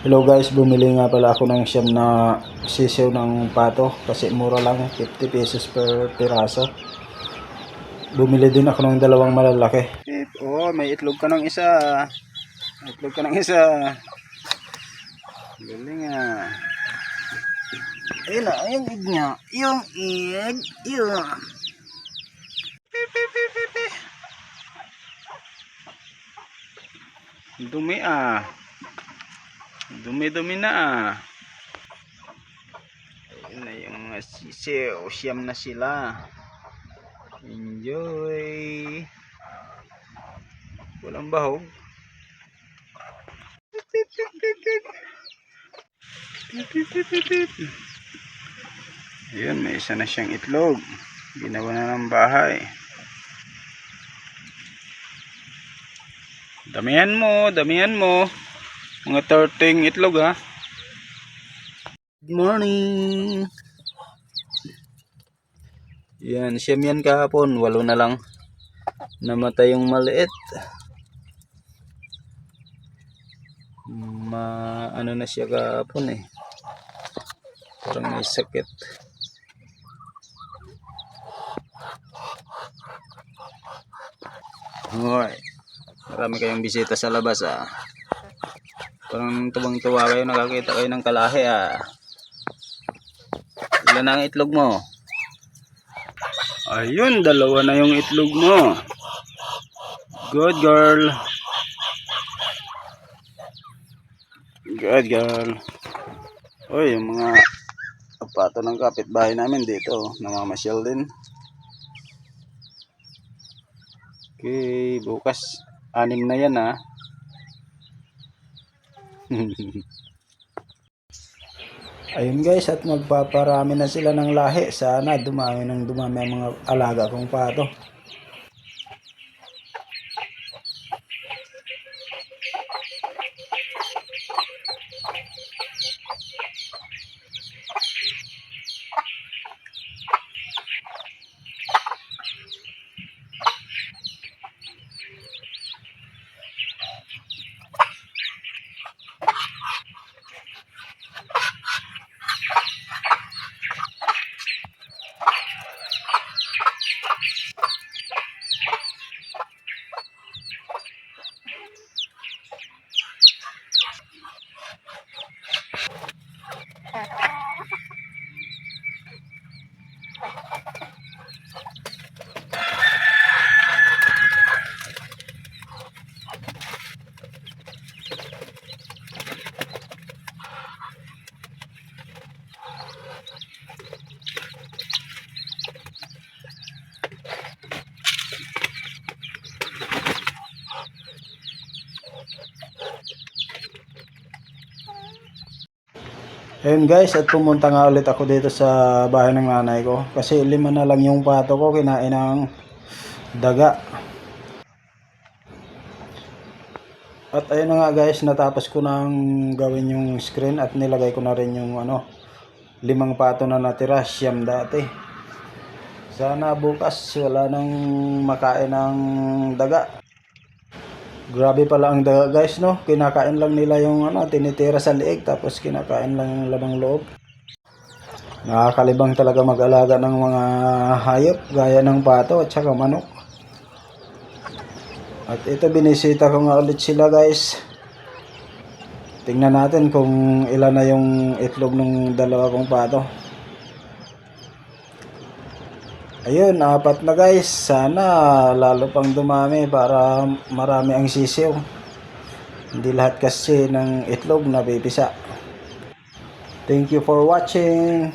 Hello guys, bumili nga pala ako ng siyam na sisiw ng pato kasi mura lang, 50 pesos per piraso. Bumili din ako ng dalawang malalaki. Oh, may itlog ka ng isa. May itlog ka ng isa. Galing ah. Ayun na, yung egg niya. Yung egg. Yun. Dumi ah. Dumi-dumi na ah. Ayun na yung sisiw. Siyam na sila. Enjoy. Walang bahog. Ayun, may isa na siyang itlog. Ginawa na ng bahay. Damihan mo, damihan mo. Mga 13 itlog ha. Good morning. Yan, siyam yan kahapon. Walo na lang. Namatay yung maliit. Ma, ano na siya kahapon eh. Parang may sakit. Hoy. Marami kayong bisita sa labas ah. Parang tuwang-tuwa kayo nakakita kayo ng kalahi ah. Ilan ang itlog mo? Ayun, dalawa na yung itlog mo. Good girl. Good girl. Uy, yung mga pato ng kapitbahay namin dito, namamasyal din. Okay, bukas anim na yan ah. Ayun guys, at magpaparami na sila ng lahi. Sana dumami ng dumami ang mga alaga kong pato. Okay. Ayun guys, at pumunta nga ulit ako dito sa bahay ng nanay ko. Kasi lima na lang yung pato ko, kinain ng daga. At ayun na nga guys, natapos ko nang gawin yung screen at nilagay ko na rin yung ano, limang pato na natira, siyam dati. Sana bukas wala nang makain ng daga. Grabe pala ang daga guys no. Kinakain lang nila yung ano, tinitira sa liig tapos kinakain lang yung labang loob. Nakakalibang talaga mag-alaga ng mga hayop gaya ng pato at saka manok. At ito binisita ko nga ulit sila guys. Tingnan natin kung ilan na yung itlog ng dalawa kong pato. Ayun, apat na guys. Sana lalo pang dumami para marami ang sisiw. Hindi lahat kasi ng itlog na bibisa. Thank you for watching.